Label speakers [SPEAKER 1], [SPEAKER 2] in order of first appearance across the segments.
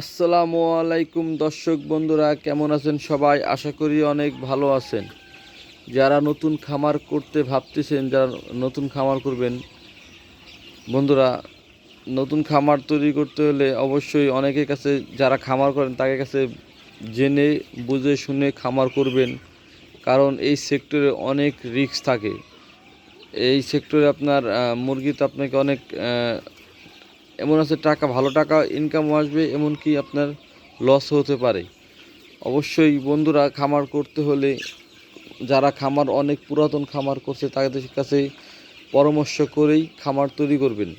[SPEAKER 1] আসসালামু আলাইকুম দর্শক বন্ধুরা কেমন আছেন সবাই? আশা করি অনেক ভালো আছেন। যারা নতুন খামার করতে ভাবতেছেন যারা নতুন খামার করবেন বন্ধুরা নতুন খামার তৈরি করতে হলে অবশ্যই অনেকের কাছে যারা খামার করেন তাদের কাছে জেনে বুঝে শুনে খামার করবেন। কারণ এই সেক্টরে অনেক রিস্ক থাকে। এই সেক্টরে আপনার আহ, মুরগিতে আপনাকে অনেক এমন আছে, টাকা, ভালো টাকা ইনকামও আসবে, এমনকি আপনার লস হতে পারে। অবশ্যই বন্ধুরা, খামার করতে হলে যারা খামার, অনেক পুরাতন খামার করছে, তাদের কাছে পরামর্শ করেই খামার তৈরি করবেন।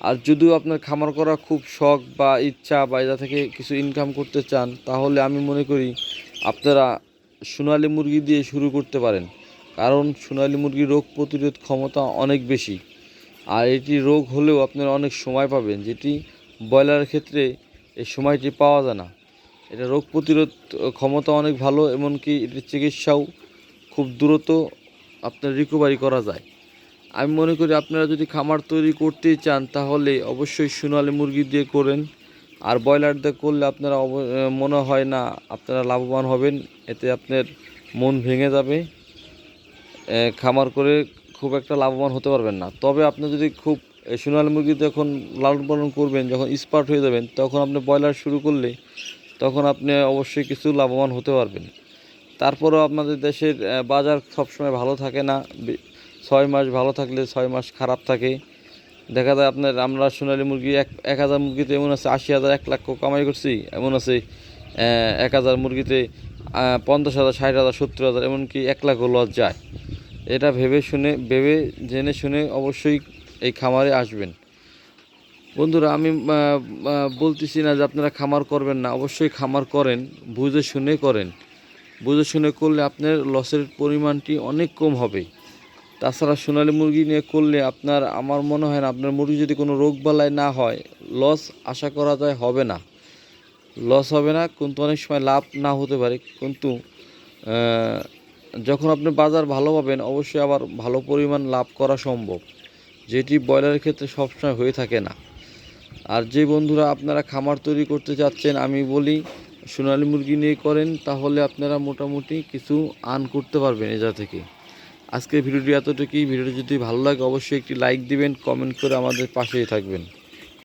[SPEAKER 1] আর যদিও আপনার খামার করা খুব শখ বা ইচ্ছা বা এটা থেকে কিছু ইনকাম করতে চান, তাহলে আমি মনে করি আপনারা সোনালী মুরগি দিয়ে শুরু করতে পারেন। কারণ সোনালী মুরগির রোগ প্রতিরোধ ক্ষমতা অনেক বেশি। আর এটি রোগ হলেও আপনারা অনেক সময় পাবেন, যেটি ব্রয়লারের ক্ষেত্রে এই সময়টি পাওয়া যায় না। এটা রোগ প্রতিরোধ ক্ষমতা অনেক ভালো, এমনকি এটির চিকিৎসাও খুব দ্রুত আপনার রিকভারি করা যায়। আমি মনে করি আপনারা যদি খামার তৈরি করতেই চান, তাহলে অবশ্যই সোনালি মুরগি দিয়ে করেন। আর ব্রয়লার দিয়ে করলে আপনারা মনে হয় না আপনারা লাভবান হবেন, এতে আপনার মন ভেঙে যাবে। খামার করে খুব একটা লাভবান হতে পারবেন না। তবে আপনি যদি খুব সোনালী মুরগি যখন লালন পালন করবেন, যখন স্পার্ট হয়ে যাবেন, তখন আপনি ব্রয়লার শুরু করলে তখন আপনি অবশ্যই কিছু লাভবান হতে পারবেন। তারপরেও আপনাদের দেশের বাজার সবসময় ভালো থাকে না। ছয় মাস ভালো থাকলে ছয় মাস খারাপ থাকে। দেখা যায় আপনার, আমরা সোনালী মুরগি এক এক হাজার মুরগিতে এমন আছে, আশি হাজার, এক লাখ কামাই করছি। এমন আছে এক হাজার মুরগিতে পঞ্চাশ হাজার, ষাট হাজার, সত্তর হাজার, এমনকি এক লাখও লস যায়। এটা ভেবে শুনে, ভেবে জেনে শুনে অবশ্যই এই খামারে আসবেন। বন্ধুরা, আমি বলতেছি না যে আপনারা খামার করবেন না। অবশ্যই খামার করেন, বুঝে শুনে করেন। বুঝে শুনে করলে আপনার লসের পরিমাণটি অনেক কম হবে। তাছাড়া সোনালী মুরগি নিয়ে করলে আপনার, আমার মনে হয় না, আপনার মুরগি যদি কোনো রোগ বালাই না হয়, লস আশা করা যায় হবে না। লস হবে না, কিন্তু অনেক সময় লাভ না হতে পারে। কিন্তু যখন আপনি বাজার ভালো পাবেন, অবশ্যই আবার ভালো পরিমাণ লাভ করা সম্ভব। যেটি ব্রয়লারের ক্ষেত্রে সবসময় হয়ে থাকে না। আর যে বন্ধুরা আপনারা খামার তৈরি করতে চাচ্ছেন, আমি বলি, সোনালী মুরগি নিয়ে করেন, তাহলে আপনারা মোটামুটি কিছু আর্ন করতে পারবেন এজা থেকে। আজকের ভিডিওটি এতটুকুই। ভিডিওটি যদি ভালো লাগে, অবশ্যই একটি লাইক দিবেন কমেন্ট করে আমাদের পাশেই থাকবেন।